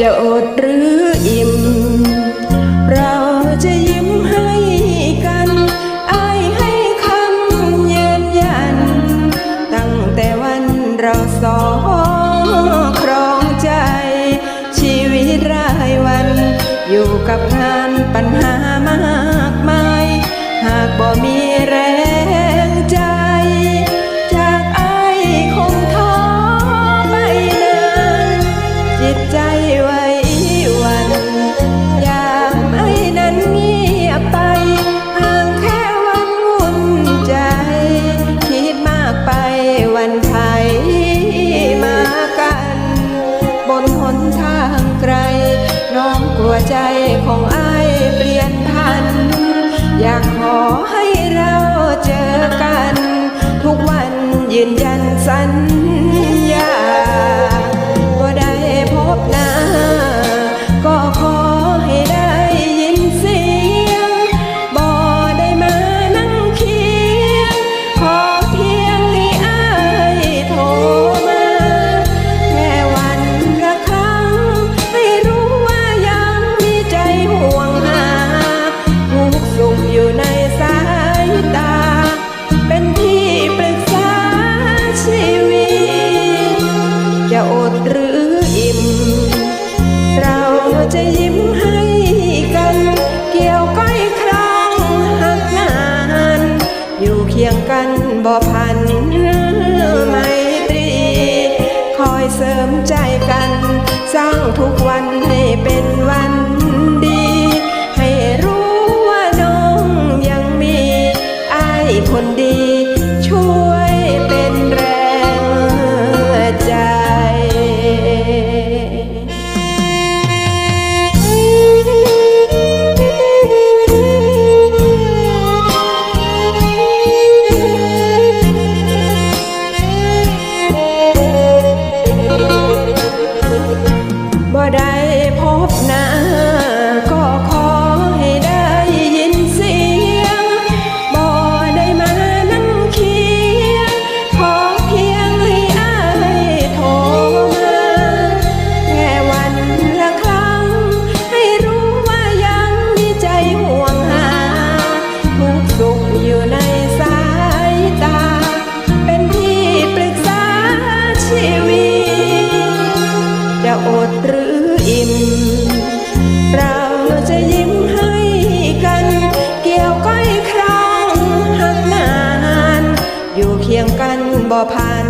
จะอดหรืออิ่ม เราจะยิ้มให้กันอายให้คำยืนยัน ตั้งแต่วันเราสองครองใจ ชีวิตรายวัน อยู่กับงานปัญหามากมาย หากบ่มี ใจของอ้ายเปลี่ยนพัน อยากขอให้เราเจอกัน ทุกวันยืนยัน กันบ่พัน ดหรืออิ่มเราจะยิ้มให้กัน เกี่ยวก้อยครองหักนาน อยู่เคียงกันบ่พัน